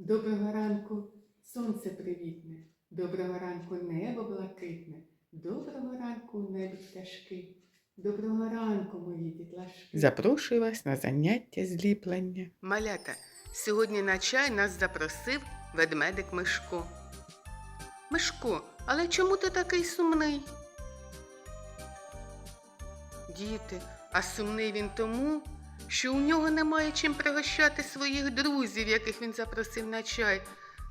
Доброго ранку, сонце привітне, доброго ранку небо блакитне, доброго ранку небі пташки, доброго ранку, мої дітлашки. Запрошую вас на заняття зліплення. Малята, сьогодні на чай нас запросив ведмедик Мишко. Мишко, але чому ти такий сумний? Діти, а сумний він тому, що у нього немає чим пригощати своїх друзів, яких він запросив на чай.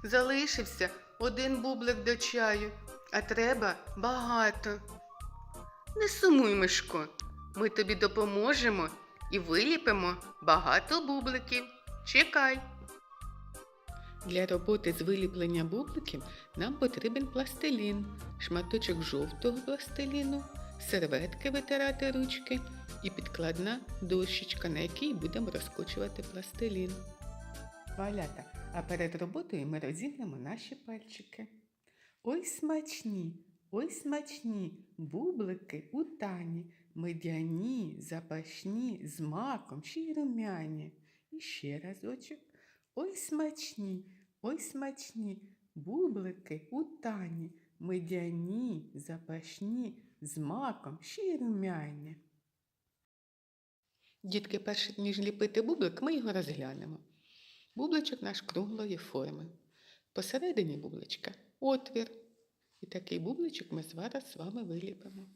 Залишився один бублик до чаю, а треба багато. Не сумуй, Мишко, ми тобі допоможемо і виліпимо багато бубликів. Чекай. Для роботи з виліплення бубликів нам потрібен пластилін, шматочок жовтого пластиліну, серветки витирати ручки і підкладна дощечка, на якій будемо розкочувати пластилін. Валята, а перед роботою ми розімнемо наші пальчики. Ой смачні, ой смачні, бублики у тані, медяні, запашні, з маком ще й румяні. І ще разочок. Ой смачні, ой смачні, бублики у тані, медяні, запашні, з маком ще й румяні. Дітки, перш ніж ліпити бублик, ми його розглянемо. Бубличок наш круглої форми. Посередині бубличка отвір. І такий бубличок ми зараз з вами виліпимо.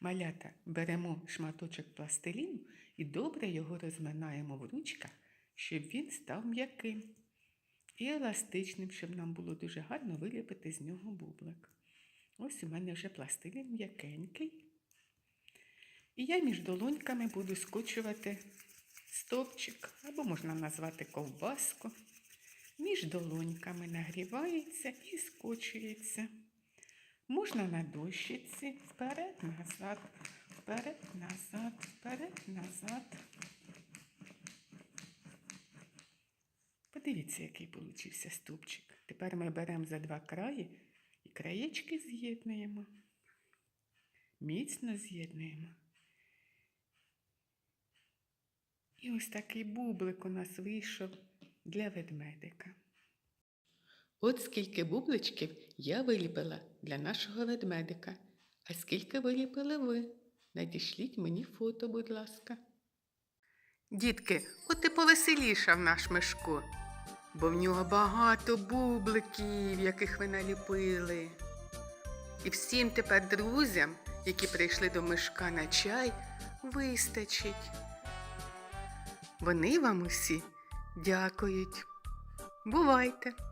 Малята беремо шматочок пластиліну і добре його розминаємо в ручках, щоб він став м'яким і еластичним, щоб нам було дуже гарно виліпити з нього бублик. Ось у мене вже пластилін м'якенький. І я між долоньками буду скочувати стовпчик, або можна назвати ковбаску. Між долоньками нагрівається і скочується. Можна на дощиці, вперед, назад, вперед, назад, вперед, назад. Подивіться, який получився стовпчик. Тепер ми беремо за два краї краєчки з'єднуємо. Міцно з'єднуємо. І ось такий бублик у нас вийшов для ведмедика. От скільки бубличків я виліпила для нашого ведмедика. А скільки виліпили ви? Надішліть мені фото, будь ласка. Дітки, от і повеселішав наш Мишко, бо в нього багато бубликів, яких ви наліпили. І всім тепер друзям, які прийшли до Мишка на чай, вистачить. Вони вам усі дякують. Бувайте!